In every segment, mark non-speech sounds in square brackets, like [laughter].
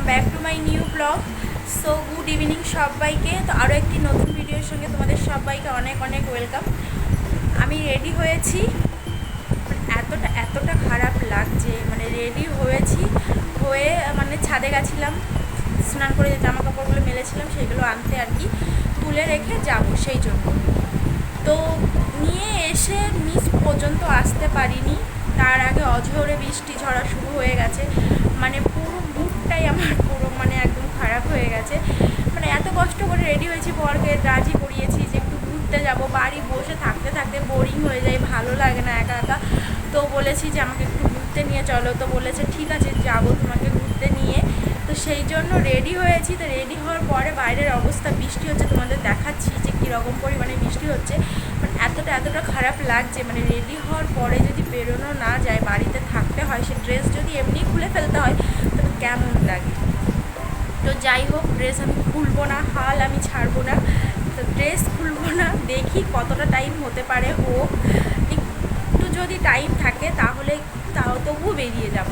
Welcome back to my new blog so good evening সবাইকে। তো আরও একটি নতুন ভিডিওর সঙ্গে তোমাদের সবাইকে অনেক অনেক ওয়েলকাম আমি রেডি হয়েছি। এতটা এতটা খারাপ লাগছে। মানে রেডি হয়েছি। হয়ে মানে ছাদে গেছিলাম। স্নান করে যে জামা কাপড়গুলো মেলেছিলাম, সেগুলো আনতে আর কি। তুলে রেখে যাব সেই জন্য। তো নিয়ে এসে নিচ পর্যন্ত আসতে পারিনি। তার আগে অঝরে বৃষ্টি ঝরা শুরু হয়ে গেছে। মানে পুরো মুডটাই আমার পুরো মানে একদম খারাপ হয়ে গেছে মানে এত কষ্ট করে রেডি হয়েছি বরকে রাজি করিয়েছি যে একটু ঘুরতে যাব, বাড়ি বসে থাকতে থাকতে বোরিং হয়ে যায়, ভালো লাগে না একা একা। তো বলেছি যে আমাকে একটু ঘুরতে নিয়ে চলো, তো বলেছে ঠিক আছে, যাব তোমাকে ঘুরতে নিয়ে। তো সেই জন্য রেডি হয়েছি, তো রেডি হওয়ার পরে বাইরের অবস্থা, বৃষ্টি হচ্ছে, তোমাদের দেখাচ্ছি যে কীরকম পরিমাণে বৃষ্টি হচ্ছে। মানে এতটা এতটা খারাপ লাগছে মানে রেডি হওয়ার পরে যদি বেরোনো না যায়, বাড়িতে থাকতে হয়, সে ড্রেস যদি এমনি খুলে ফেলতে হয় তবে কেমন লাগে? তো যাই হোক ড্রেস আমি খুলবো না, হাল আমি ছাড়বো না। তো ড্রেস খুলবো না, দেখি কতটা টাইম হতে পারে, হোক। একটু যদি টাইম থাকে, তাহলে তাও তবুও বেরিয়ে যাব।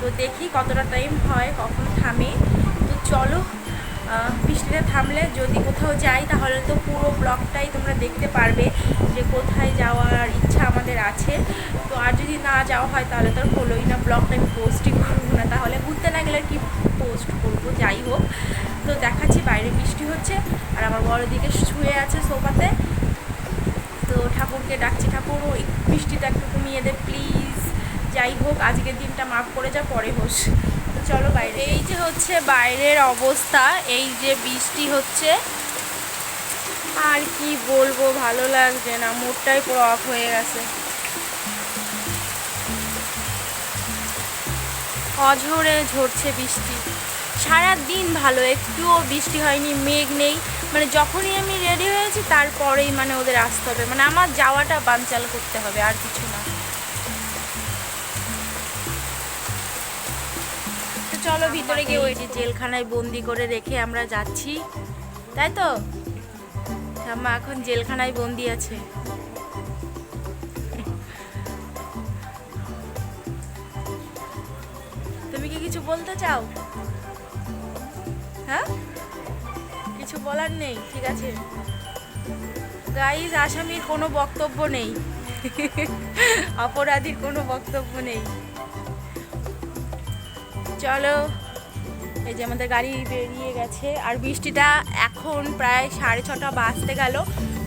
তো দেখি কতটা টাইম হয়, কখন থামে। তো চলো বৃষ্টিটা থামলে যদি কোথাও যাই, তাহলে তো পুরো ব্লগটাই তোমরা দেখতে পারবে যে কোথায় যাওয়ার ইচ্ছা আমাদের আছে। তো আর যদি না যাওয়া হয়, তাহলে তো হলোই না ব্লগটা আমি পোস্টই করব না। তাহলে ঘুরতে না গেলে কি পোস্ট করব, যাই হোক। তো দেখাচ্ছি, বাইরে বৃষ্টি হচ্ছে, আর আমার বড় দিকে শুয়ে আছে সোফাতে। তো ঠাকুরকে ডাকছি, ঠাকুর, ওই বৃষ্টিটা একটু কমিয়ে দে প্লিজ যাই হোক, আজকের দিনটা মাফ করে যা, পরে হোস। চলো বাইরে। এই যে হচ্ছে বাইরের অবস্থা, এই যে বৃষ্টি হচ্ছে। আর কি বলব, ভালো লাগছে না, মুডটাই পুরো অফ হয়ে গেছে। অঝরে ঝরছে বৃষ্টি। সারা দিন ভালো, একটুও বৃষ্টি হয়নি, মেঘ নেই। মানে যখনই আমি রেডি হয়েছি, তারপরেই মানে ওদের আসতে হবে। মানে আমার যাওয়াটা বানচাল করতে হবে, আর কিছু না। চলো ভিতরে গিয়ে ওই যে জেলখানায় বন্দি করে রেখে আমরা যাচ্ছি। তাই তো? ঠাম্মা এখন জেলখানায় বন্দি আছে। তুমি কি কিছু বলতে চাও? হ্যাঁ? কিছু বলার নেই, ঠিক আছে। গাইজ, আসামির কোনো বক্তব্য নেই। [laughs] অপরাধীর কোনো বক্তব্য নেই। চলো। এই যে আমাদের গাড়ি বেরিয়ে গেছে। আর বৃষ্টিটা এখন প্রায় সাড়ে ছটা বাজতে গেল।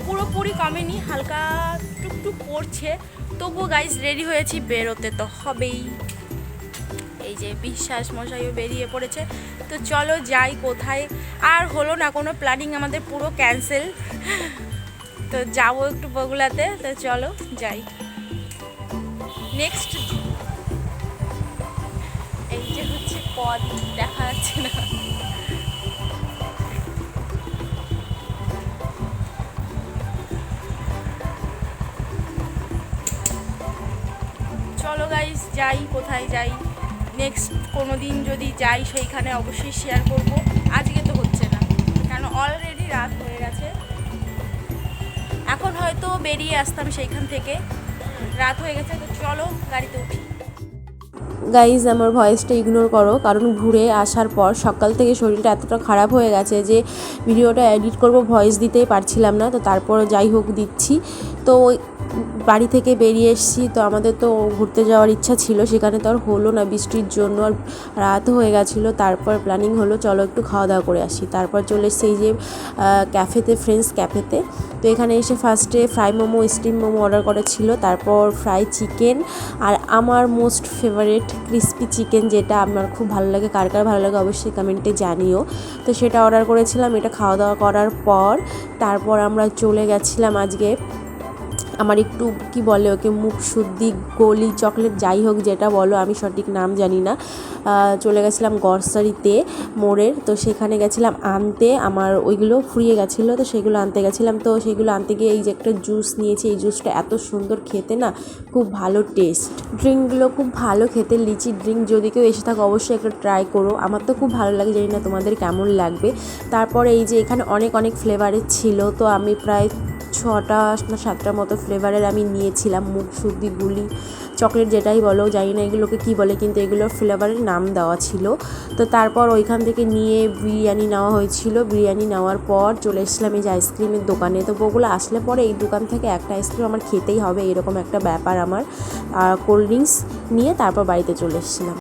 পুরোপুরি কমেনি, হালকা টুকটুক পড়ছে তবুও গাইজ রেডি হয়েছি বেরোতে তো হবেই। এই যে বিশ্বাস মশাইও বেরিয়ে পড়েছে। তো চলো যাই কোথায়। আর হলো না, কোনো প্ল্যানিং আমাদের পুরো ক্যান্সেল তো যাব একটু বগুলাতে। তো চলো যাই। নেক্সট এই যে হচ্ছে পদ দেখা যাচ্ছে না। চলো গাইস যাই, কোথায় যাই। নেক্সট কোনো দিন যদি যাই, সেইখানে অবশ্যই শেয়ার করব। আজকে তো হচ্ছে না, কারণ অলরেডি রাত হয়ে গেছে। এখন হয়তো বেরিয়ে আসতাম সেইখান থেকে। রাত হয়ে গেছে, তো চলো গাড়িতে উঠি। গাইজ আমার ভয়েসটা ইগনোর করো, কারণ ঘুরে আসার পর সকাল থেকে শরীরটা এতটা খারাপ হয়ে গেছে যে ভিডিওটা এডিট করব ভয়েস দিতেই পারছিলাম না, তো তারপর যাই হোক দিচ্ছি। তো বাড়ি থেকে বেরিয়ে এসেছি, তো আমাদের তো ঘুরতে যাওয়ার ইচ্ছা ছিল, সেখানে তো আর হলো না বৃষ্টির জন্য, আর রাত হয়ে গেছিল, তারপর প্ল্যানিং হলো চলো একটু খাওয়া দাওয়া করে আসি। তারপর চলে এসেছি এই যে ক্যাফেতে ফ্রেন্ডস ক্যাফেতে তো। এখানে এসে ফার্স্টে fry momo steam momo order করা ছিল, তারপর ফ্রাই চিকেন আর আমার মোস্ট ফেভারিট ক্রিস্পি চিকেন যেটা আমার খুব ভালো লাগে, কার কার ভালো লাগে অবশ্যই কমেন্টে জানিও। তো সেটা অর্ডার করেছিলাম, এটা খাওয়া দাওয়া করার পর, তারপর আমরা চলে গেছিলাম আজকে আমার একটু, কি বলে ওকে, মুখ শুদ্ধি, গলি, চকলেট, যাই হোক যেটা বলো, আমি সঠিক নাম জানি না। চলে গেছিলাম গরসারিতে মোড়ের, তো সেখানে গেছিলাম আনতে, আমার ওইগুলো ফুরিয়ে গেছিল, তো সেগুলো আনতে গেছিলাম। তো সেগুলো আনতে গিয়ে এই যে একটা জুস নিয়েছি, এই জুসটা এত সুন্দর খেতে না, খুব ভালো টেস্ট। ড্রিঙ্কগুলো খুব ভালো খেতে, লিচি ড্রিঙ্ক যদি কেউ এসে থাকে, অবশ্যই একটা ট্রাই করো। আমার তো খুব ভালো লাগে, জানি না তোমাদের কেমন লাগবে। তারপরে এই যে এখানে অনেক অনেক ফ্লেভারের ছিল, তো আমি প্রায় ছটা, না সাতটার মতো ফ্লেভারের আমি নিয়েছিলাম, মুখ শুদ্ধি, গুলি চকলেট যেটাই বলো, জানি না এগুলোকে কী বলে, কিন্তু এগুলোর ফ্লেভারের নাম দেওয়া ছিল। তো তারপর ওইখান থেকে নিয়ে বিরিয়ানি নেওয়া হয়েছিল। বিরিয়ানি নেওয়ার পর চলে এসেছিলাম এই যে আইসক্রিমের দোকানে। তো বগুলো আসলে পরে এই দোকান থেকে একটা আইসক্রিম আমার খেতেই হবে, এরকম একটা ব্যাপার আমার কোল্ড ড্রিঙ্কস নিয়ে তারপর বাড়িতে চলে এসেছিলাম।